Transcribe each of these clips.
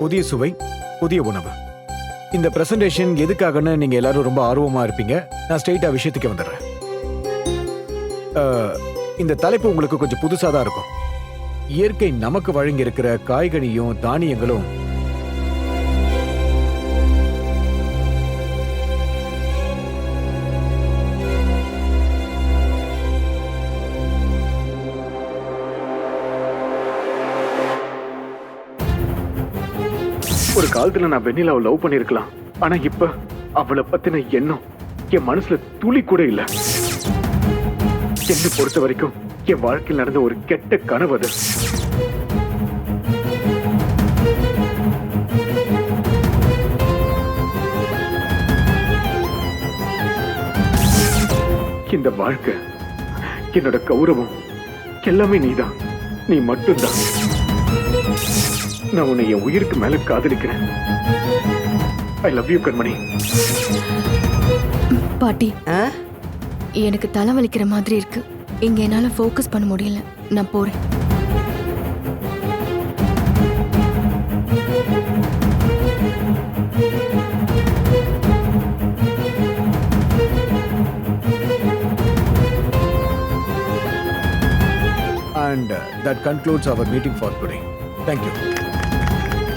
புதிய சுவை புதிய உணவு. இந்த பிரசன்டேஷன் எதுக்காகன்னு நீங்க எல்லாரும் ரொம்ப ஆர்வமா இருப்பீங்க. நான் ஸ்ட்ரெயிட்டா விஷயத்துக்கு வந்துடுறேன். இந்த தலைப்பு உங்களுக்கு கொஞ்சம் புதுசாக தான் இருக்கும். இயற்கை நமக்கு வழங்கி இருக்கிற காய்கறியும் தானியங்களும் ஒரு காலத்துல நான் வெண்ணிலாவை லவ் பண்ணிருக்கலாம் ஆனா இப்ப அவளை பத்தின எண்ணம் என் மனசுல துளி கூட இல்ல. என்னை பொறுத்த வரைக்கும் என் வாழ்க்கையில் நடந்த ஒரு கெட்ட கனவு அது. இந்த வாழ்க்கை என்னோட கௌரவம் எல்லாமே நீதான். நீ மட்டும்தான். நான் உன்னை என் உயிருக்கு மேல காதலிக்கிறேன். ஐ லவ் யூ கண்மணி. பாட்டி ஆ? எனக்கு தலை வலிக்கிற மாதிரி இருக்கு. இங்க என்னால ஃபோக்கஸ் பண்ண முடியல. நான் போறேன். And uh, that concludes our meeting for today. Thank you.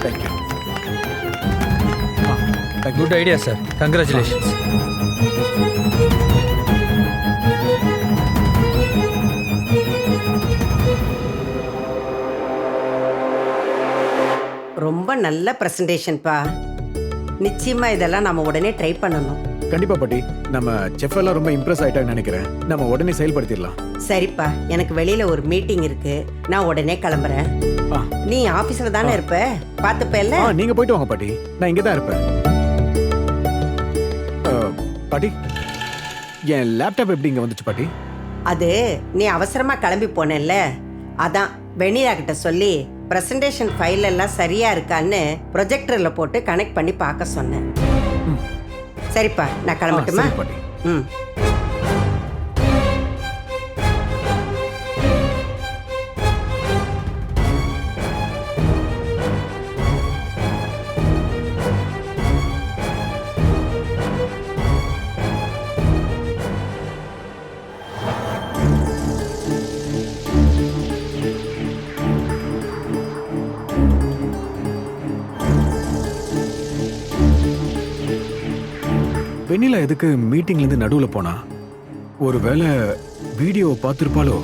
Thank you. Thank you. Good idea sir congratulations ரொம்ப நல்ல பிரசன்டேஷன்ப்பா நிச்சயமா இதெல்லாம் நம்ம உடனே ட்ரை பண்ணணும். கண்டிப்பா பாட்டி. நம்ம செஃப் எல்லாம் ரொம்ப இம்ப்ரெஸ் ஆயிட்டாங்கன்னு நினைக்கிறேன். நம்ம உடனே செயல்படுத்திடலாம். சரிப்பா. எனக்கு வெளியில ஒரு மீட்டிங் இருக்கு. நான் உடனே கிளம்புறேன். நீ ஆபீஸ்ல தானே இருப்ப? பாத்துப்பேல்ல? ஆ நீங்க போயிட்டு வாங்க பாட்டி. நான் இங்க தான் இருப்பேன். பாட்டி என் லேப்டாப் எப்படி இங்க வந்துச்சு பாட்டி? அது நீ அவசரமா கிளம்பி போனேல்ல? அதான் வெண்ணிலா கிட்ட சொல்லி பிரசன்டேஷன் ஃபைல் எல்லாம் சரியா இருக்கான்னு ப்ரொஜெக்டர்ல போட்டு கனெக்ட் பண்ணி பார்க்க சொன்னேன். சரிப்பா நான் கிளம்பட்டுமா? ம். வெண்ணிலா எதுக்கு மீட்டிங்லேருந்து நடுவில் போனா? ஒருவேளை வீடியோ பார்த்துருப்பாலோ